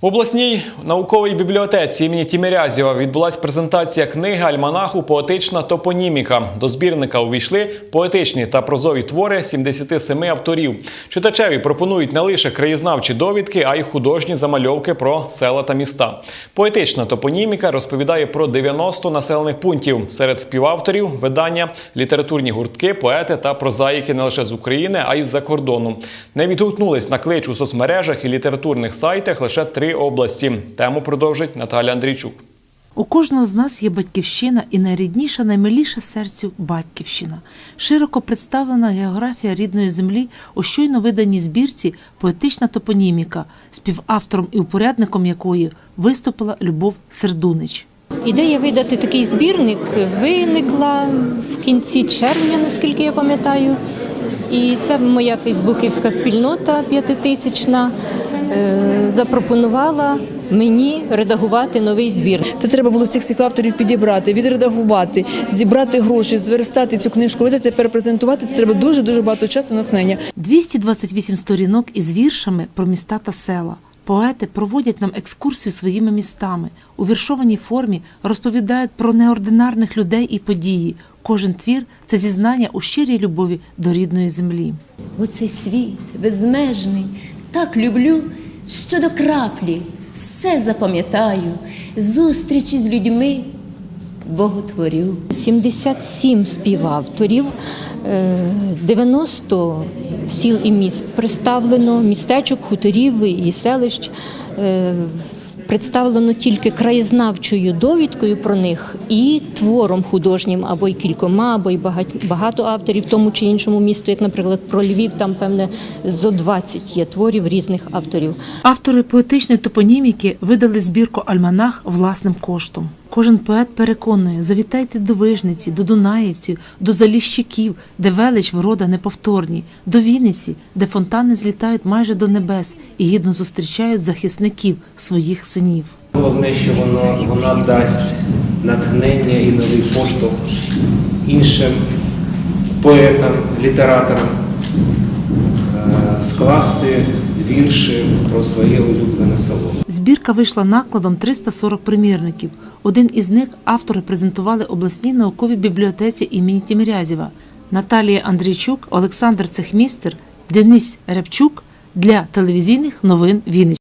В обласній науковій бібліотеці імені Тімірязєва відбулася презентація книги альманаху Поетична топоніміка. До збірника увійшли поетичні та прозові твори 77 авторів. Читачеві пропонують не лише краєзнавчі довідки, а й художні замальовки про села та міста. Поетична топоніміка розповідає про 90 населених пунктів. Серед співавторів видання літературні гуртки, поети та прозаїки не лише з України, а й з-за кордону. Не відгукнулись на клич у соцмережах і літературних сайтах лише три області. Тему продовжить Наталя Андрійчук. У кожного з нас є батьківщина і найрідніша, наймиліша серцю батьківщина. Широко представлена географія рідної землі у щойно виданій збірці Поетична топоніміка, співавтором і упорядником якої виступила Любов Сердунич. Ідея видати такий збірник виникла в кінці червня, наскільки я пам'ятаю. І це моя фейсбуківська спільнота п'ятитисячна запропонувала мені редагувати новий збір. Це треба було цих всіх авторів підібрати, відредагувати, зібрати гроші, зверстати цю книжку, видати, перепрезентувати. Це треба дуже дуже багато часу натхнення. 228 сторінок із віршами про міста та села. Поети проводять нам екскурсію своїми містами. У віршованій формі розповідають про неординарних людей і події. Кожен твір це зізнання у щирій любові до рідної землі. Оцей світ безмежний, так люблю, що до краплі все запам'ятаю, зустрічі з людьми боготворю. 77 співавторів, е, 90 сіл і міст представлено, містечок, хуторів і селищ. Представлено тільки краєзнавчою довідкою про них і твором художнім, або й кількома, або й багато авторів в тому чи іншому місту, як, наприклад, про Львів, там певне зо 20 є творів різних авторів. Автори поетичної топоніміки видали збірку Альманах власним коштом. Кожен поет переконує: завітайте до Вижниці, до Дунаївців, до Заліщиків, де велич врода неповторні, до Вінниці, де фонтани злітають майже до небес і гідно зустрічають захисників своїх синів. Головне, що воно, вона дасть натхнення і новий поштовх іншим поетам, літераторам е, скласти вірші про своє улюблене село. Збірка вийшла накладом 340 примірників. Один із них автори презентували обласній науковій бібліотеці імені Тімірязєва. Наталія Андрійчук, Олександр Цехмістер, Денис Рябчук для телевізійних новин Вінниччини.